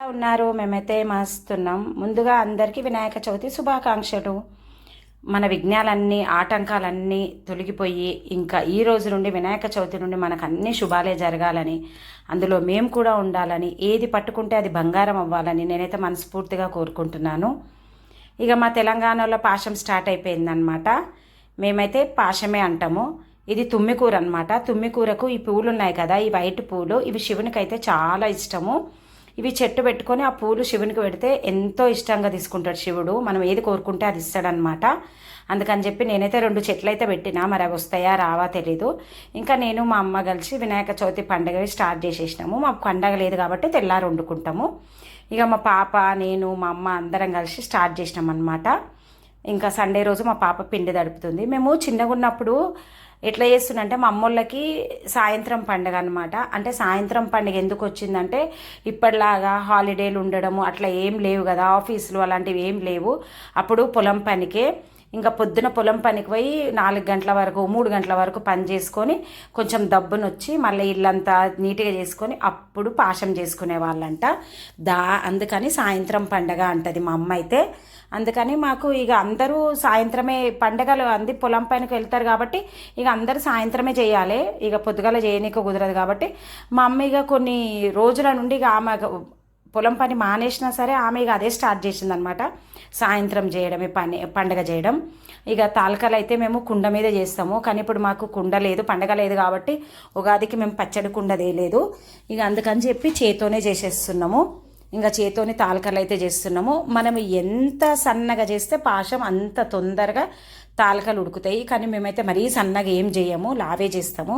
ఎలా ఉన్నారు? మేమైతే మాస్తున్నాం. ముందుగా అందరికీ వినాయక చవితి శుభాకాంక్షలు. మన విఘ్నాలన్నీ ఆటంకాలన్నీ తొలగిపోయి ఇంకా ఈ రోజు నుండి వినాయక చవితి నుండి మనకు అన్ని శుభాలే జరగాలని అందులో మేము కూడా ఉండాలని ఏది పట్టుకుంటే అది బంగారం అవ్వాలని నేనైతే మనస్ఫూర్తిగా కోరుకుంటున్నాను. ఇక మా తెలంగాణలో పాశం స్టార్ట్ అయిపోయిందనమాట మేమైతే పాశమే అంటాము. ఇది తుమ్మికూర అనమాట తుమ్మికూరకు ఈ పూలు ఉన్నాయి కదా ఈ వైట్ పూలు. ఇవి శివునికి అయితే చాలా ఇష్టము. ఇవి చెట్టు పెట్టుకొని ఆ పూలు శివునికి పెడితే ఎంతో ఇష్టంగా తీసుకుంటాడు శివుడు. మనం ఏది కోరుకుంటే అది ఇస్తాడనమాట అందుకని చెప్పి నేనైతే రెండు చెట్లు అయితే పెట్టినా మరి అవి వస్తాయా రావా తెలీదు. ఇంకా నేను మా అమ్మ కలిసి వినాయక చవితి పండుగ స్టార్ట్ చేసేసినాము. మాకు పండగ లేదు కాబట్టి తెల్లారు వండుకుంటాము. ఇక మా పాప నేను మా అమ్మ అందరం కలిసి స్టార్ట్ చేసినాం అనమాట ఇంకా సండే రోజు మా పాప పిండి దడుపుతుంది మేము చిన్నగా ఉన్నప్పుడు ఎట్లా చేస్తుందంటే మా అమ్మోళ్ళకి సాయంత్రం పండగ అనమాట అంటే సాయంత్రం పండుగ ఎందుకు వచ్చిందంటే ఇప్పటిలాగా హాలిడేలు ఉండడము అట్లా ఏం లేవు కదా ఆఫీసులు అలాంటివి ఏం లేవు. అప్పుడు పొలం పనికే ఇంకా పొద్దున పొలం పనికి పోయి నాలుగు గంటల వరకు మూడు గంటల వరకు పని చేసుకొని కొంచెం దబ్బునొచ్చి మళ్ళీ ఇల్లంతా నీట్గా చేసుకొని అప్పుడు పాశం చేసుకునే వాళ్ళంట. దా అందుకని సాయంత్రం పండగ అంటది మా అమ్మ అయితే. అందుకని మాకు ఇక అందరూ సాయంత్రమే పండగలు అంది పొలం పైనకి వెళ్తారు కాబట్టి ఇక అందరూ సాయంత్రమే చేయాలి. ఇక పొద్దుగాల చేయనీకి కుదరదు కాబట్టి మా అమ్మ ఇక కొన్ని రోజుల నుండి ఇక ఆమె పొలం పని మానేసినా సరే ఆమె ఇక అదే స్టార్ట్ చేసిందనమాట సాయంత్రం చేయడమే పని పండగ చేయడం. ఇక తాలకాలు అయితే మేము కుండ మీద చేస్తాము. కానీ ఇప్పుడు మాకు కుండ లేదు పండగ లేదు కాబట్టి ఉగాదికి మేము పచ్చడి కుండ లేదు ఇక అందుకని చెప్పి చేతోనే చేసేస్తున్నాము. ఇంకా చేతోని తాలకలు అయితే చేస్తున్నాము. మనం ఎంత సన్నగా చేస్తే పాశం అంత తొందరగా తాలకలు ఉడుకుతాయి. కానీ మేమైతే మరీ సన్నగా ఏం చేయము లావే చేస్తాము.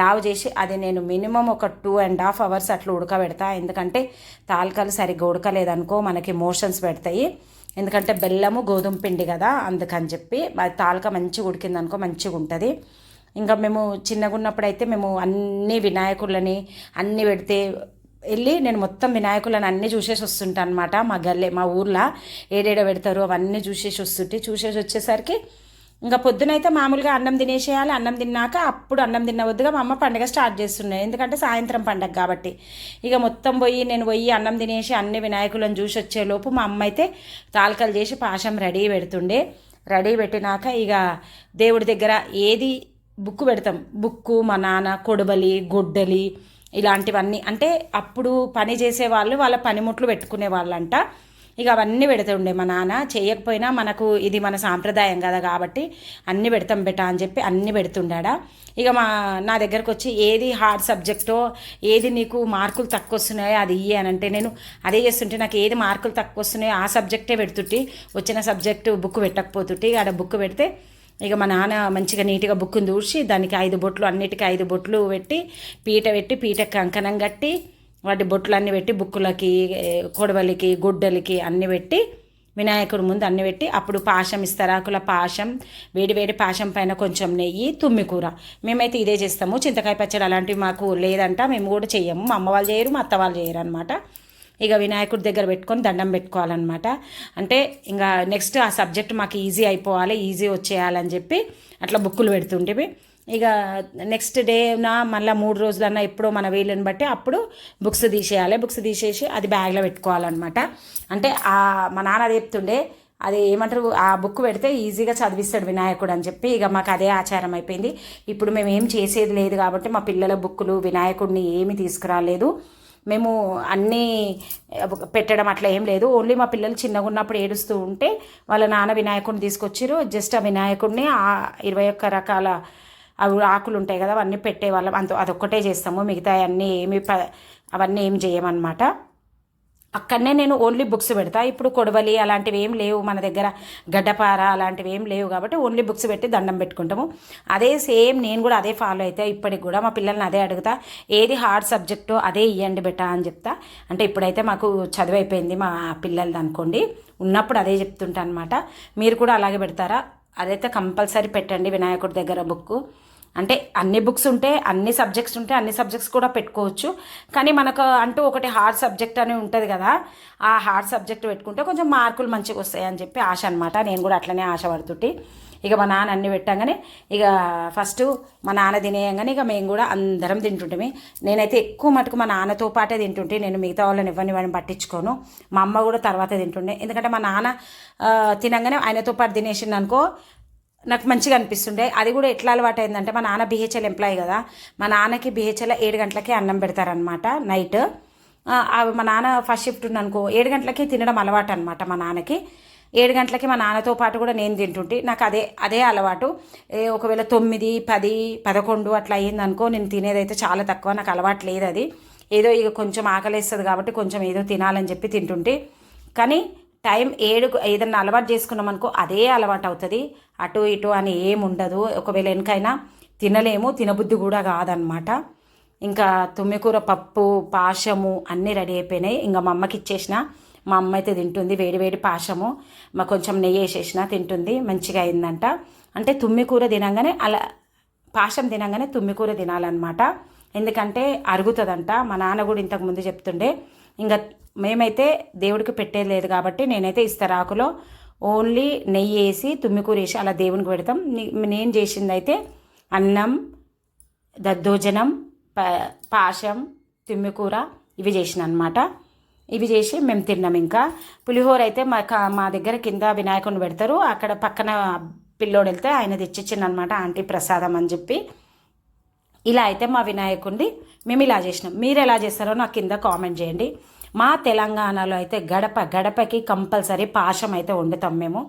లావ్ చేసి అది నేను మినిమం ఒక టూ అండ్ హాఫ్ అవర్స్ అట్లా ఉడకబెడతా. ఎందుకంటే తాలకలు సరిగ్గా ఉడకలేదనుకో మనకి మోషన్స్ పెడతాయి. ఎందుకంటే బెల్లము గోధుమ పిండి కదా అందుకని చెప్పి తాలక మంచిగా ఉడికిందనుకో మంచిగా ఉంటుంది. ఇంకా మేము చిన్నగా ఉన్నప్పుడైతే మేము అన్ని వినాయకులని అన్ని పెడితే వెళ్ళి నేను మొత్తం వినాయకులను అన్నీ చూసేసి వస్తుంటా అనమాట మా గల్లే మా ఊర్లో ఏడేడ పెడతారు అవన్నీ చూసేసి వస్తుంటే చూసేసి వచ్చేసరికి ఇంకా పొద్దునైతే మామూలుగా అన్నం తినేసేయాలి. అన్నం తిన్నాక అప్పుడు అన్నం తినవద్దుగా మా అమ్మ పండగ స్టార్ట్ చేస్తున్నాయి ఎందుకంటే సాయంత్రం పండగ కాబట్టి. ఇక మొత్తం పోయి నేను పోయి అన్నం తినేసి అన్ని వినాయకులను చూసి వచ్చేలోపు మా అమ్మ అయితే తాలకలు చేసి పాశం రెడీ పెడుతుండే. రెడీ పెట్టినాక ఇక దేవుడి దగ్గర ఏది బుక్కు పెడతాం. బుక్కు మా నాన్న కొడబలి గొడ్డలి ఇలాంటివన్నీ. అంటే అప్పుడు పని చేసే వాళ్ళు వాళ్ళ పనిముట్లు పెట్టుకునే వాళ్ళంట. ఇక అవన్నీ పెడుతుండే మా నాన్న. చేయకపోయినా మనకు ఇది మన సాంప్రదాయం కదా కాబట్టి అన్నీ పెడతాం బెట అని చెప్పి అన్నీ పెడుతుండా ఇక మా నా దగ్గరకు వచ్చి ఏది హార్డ్ సబ్జెక్టో ఏది నీకు మార్కులు తక్కువ వస్తున్నాయో అది ఇయ్యి అని అంటే నేను అదే చేస్తుంటే నాకు ఏది మార్కులు తక్కువ వస్తున్నాయో ఆ సబ్జెక్టే పెడుతుంటే. వచ్చిన సబ్జెక్టు బుక్ పెట్టకపోతుంటే ఆడ బుక్ పెడితే ఇక మా నాన్న మంచిగా నీట్గా బుక్కుని దూర్చి దానికి ఐదు బొట్లు అన్నిటికీ ఐదు బొట్లు పెట్టి పీట పెట్టి పీట కంకణం కట్టి వాటి బొట్లు అన్నీ పెట్టి బుక్కులకి కొడవలికి గుడ్డలకి అన్నీ పెట్టి వినాయకుడి ముందు అన్ని పెట్టి అప్పుడు పాశం ఇస్తరాకుల పాశం వేడి వేడి పాశం పైన కొంచెం నెయ్యి తుమ్మి కూర. మేమైతే ఇదే చేస్తాము. చింతకాయ పచ్చడి అలాంటివి మాకు లేదంట. మేము కూడా చెయ్యము. మా అమ్మ వాళ్ళు చేయరు మా అత్త వాళ్ళు చేయరు అనమాట ఇక వినాయకుడి దగ్గర పెట్టుకొని దండం పెట్టుకోవాలన్నమాట. అంటే ఇంకా నెక్స్ట్ ఆ సబ్జెక్ట్ మాకు ఈజీ అయిపోవాలి ఈజీ వచ్చేయాలని చెప్పి అట్లా బుక్కులు పెడుతుంటేవి ఇక నెక్స్ట్ డే నా మళ్ళీ మూడు రోజులన్నా ఎప్పుడో మన వీలుని బట్టి అప్పుడు బుక్స్ తీసేయాలి. బుక్స్ తీసేసి అది బ్యాగ్లో పెట్టుకోవాలన్నమాట. అంటే ఆ మా నాన్న చెప్తుండే అది ఏమంటారు ఆ బుక్ పెడితే ఈజీగా చదివిస్తాడు వినాయకుడు అని చెప్పి. ఇక మాకు అదే ఆచారం అయిపోయింది. ఇప్పుడు మేము ఏం చేసేది లేదు కాబట్టి మా పిల్లల బుక్కులు వినాయకుడిని ఏమి తీసుకురాలేదు. మేము అన్నీ పెట్టడం అట్లా ఏం లేదు. ఓన్లీ మా పిల్లలు చిన్నగా ఉన్నప్పుడు ఏడుస్తూ ఉంటే వాళ్ళ నాన్న వినాయకుడిని తీసుకొచ్చారు జస్ట్ ఆ వినాయకుడిని ఆ ఇరవై ఒక్క రకాల అవి ఆకులు ఉంటాయి కదా అవన్నీ పెట్టేవాళ్ళం. అంత అదొక్కటే చేస్తాము. మిగతా అన్నీ ఏమి అవన్నీ ఏం చేయమన్నమాట. అక్కడనే నేను ఓన్లీ బుక్స్ పెడతా. ఇప్పుడు కొడవలి అలాంటివి ఏం లేవు మన దగ్గర. గడ్డపార అలాంటివి ఏం లేవు కాబట్టి ఓన్లీ బుక్స్ పెట్టి దండం పెట్టుకుంటాము. అదే సేమ్ నేను కూడా అదే ఫాలో అయితే ఇప్పటికి కూడా మా పిల్లల్ని అదే అడుగుతా. ఏది హార్డ్ సబ్జెక్టు అదే ఇవ్వండి బెట్ట అని చెప్తా. అంటే ఇప్పుడైతే మాకు చదువు అయిపోయింది మా పిల్లలది అనుకోండి. ఉన్నప్పుడు అదే చెప్తుంటా అనమాట మీరు కూడా అలాగే పెడతారా? అదైతే కంపల్సరీ పెట్టండి వినాయకుడి దగ్గర బుక్ అంటే అన్ని బుక్స్ ఉంటే అన్ని సబ్జెక్ట్స్ ఉంటే అన్ని సబ్జెక్ట్స్ కూడా పెట్టుకోవచ్చు. కానీ మనకు అంటూ ఒకటి హార్డ్ సబ్జెక్ట్ అని ఉంటుంది కదా ఆ హార్డ్ సబ్జెక్ట్ పెట్టుకుంటే కొంచెం మార్కులు మంచిగా వస్తాయి అని చెప్పి ఆశ అనమాట నేను కూడా అట్లనే ఆశ పడుతుంటే. ఇక మా నాన్న అన్ని పెట్టంగానే ఇక ఫస్ట్ మా నాన్న తినేయంగానే ఇక మేము కూడా అందరం తింటుంటే నేనైతే ఎక్కువ మటుకు మా నాన్నతో పాటే తింటుంటే. నేను మిగతా వాళ్ళని ఇవ్వని వాడిని పట్టించుకోను. మా అమ్మ కూడా తర్వాత తింటుండే. ఎందుకంటే మా నాన్న తినగానే తినంగానే ఆయనతో పాటు తినేసింది అనుకో నాకు మంచిగా అనిపిస్తుండే. అది కూడా ఎట్లా అలవాటు అయిందంటే మా నాన్న బిహెచ్ఎల్ ఎంప్లాయీ కదా. మా నాన్నకి బిహెచ్ఎల్ ఏడు గంటలకే అన్నం పెడతారనమాట నైట్ మా నాన్న ఫస్ట్ షిఫ్ట్ అనుకో ఏడు గంటలకి తినడం అలవాటు అనమాట మా నాన్నకి. ఏడు గంటలకి మా నాన్నతో పాటు కూడా నేను తింటుంటే నాకు అదే అదే అలవాటు. ఒకవేళ తొమ్మిది పది పదకొండు అట్లా అయ్యిందనుకో నేను తినేదైతే చాలా తక్కువ నాకు అలవాటు లేదు అది ఏదో ఇక కొంచెం ఆకలేస్తుంది కాబట్టి కొంచెం ఏదో తినాలని చెప్పి తింటుంటే. కానీ టైం ఏడు ఏదన్నా అలవాటు చేసుకున్నాం అనుకో అదే అలవాటు అవుతుంది. అటు ఇటు అని ఏం ఉండదు. ఒకవేళ వెనకైనా తినలేము తినబుద్ధి కూడా కాదనమాట. ఇంకా తుమ్మికూర పప్పు పాశము అన్నీ రెడీ అయిపోయినాయి. ఇంకా మా అమ్మకి ఇచ్చేసిన. మా అమ్మ అయితే తింటుంది. వేడి వేడి పాశము. మా కొంచెం నెయ్యి వేసేసిన తింటుంది. మంచిగా అయిందంట. అంటే తుమ్మికూర తినంగానే అలా పాశం తినంగానే తుమ్మికూర తినాలన్నమాట. ఎందుకంటే అరుగుతుందంట. మా నాన్న కూడా ఇంతకు ముందు చెప్తుండే. ఇంకా మేమైతే దేవుడికి పెట్టేది లేదు కాబట్టి నేనైతే ఇస్తరాకులో ఓన్లీ నెయ్యి వేసి తుమ్మికూర వేసి అలా దేవునికి పెడతాం. నేను చేసింది అయితే అన్నం దద్దోజనం ప పాశం తుమ్మికూర ఇవి చేసిన అనమాట ఇవి చేసి మేము తిన్నాం ఇంకా. పులిహోర అయితే మా మా దగ్గర కింద వినాయకుడిని పెడతారు. అక్కడ పక్కన పిల్లోడు వెళ్తే ఆయన తెచ్చిచ్చింది అనమాట ఆంటీ ప్రసాదం అని చెప్పి. ఇలా అయితే మా వినాయకుడిని మేము ఇలా చేసినాం. మీరు ఎలా చేస్తారో నాకు కింద కామెంట్ చేయండి. మా తెలంగాణలో అయితే గడప గడపకి కంపల్సరీ పాశం అయితే వండుతాం మేము.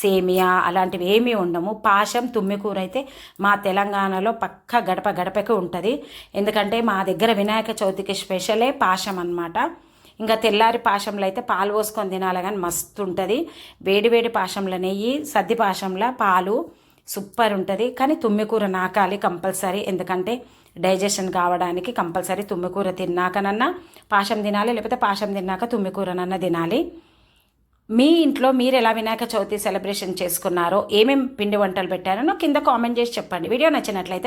సేమియా అలాంటివి ఏమీ ఉండము పాశం తుమ్మికూర అయితే మా తెలంగాణలో పక్క గడప గడపకి ఉంటుంది. ఎందుకంటే మా దగ్గర వినాయక చవితికి స్పెషలే పాశం అనమాట ఇంకా తెల్లారి పాశంలో అయితే పాలు పోసుకొని తినాలి కానీ మస్తు ఉంటుంది. వేడి వేడి పాశంలో నెయ్యి సద్ది పాశంలో పాలు సూపర్ ఉంటుంది. కానీ తుమ్మికూర నాకాలి కంపల్సరీ. ఎందుకంటే డైజెషన్ కావడానికి కంపల్సరీ తుమ్మికూర తిన్నాకనన్నా పాశం తినాలి లేకపోతే పాశం తిన్నాక తుమ్మికూరనన్నా తినాలి. మీ ఇంట్లో మీరు ఎలా వినాయక చవితి సెలబ్రేషన్ చేసుకున్నారో ఏమేమి పిండి వంటలు పెట్టారో కింద కామెంట్ చేసి చెప్పండి. వీడియో నచ్చినట్లయితే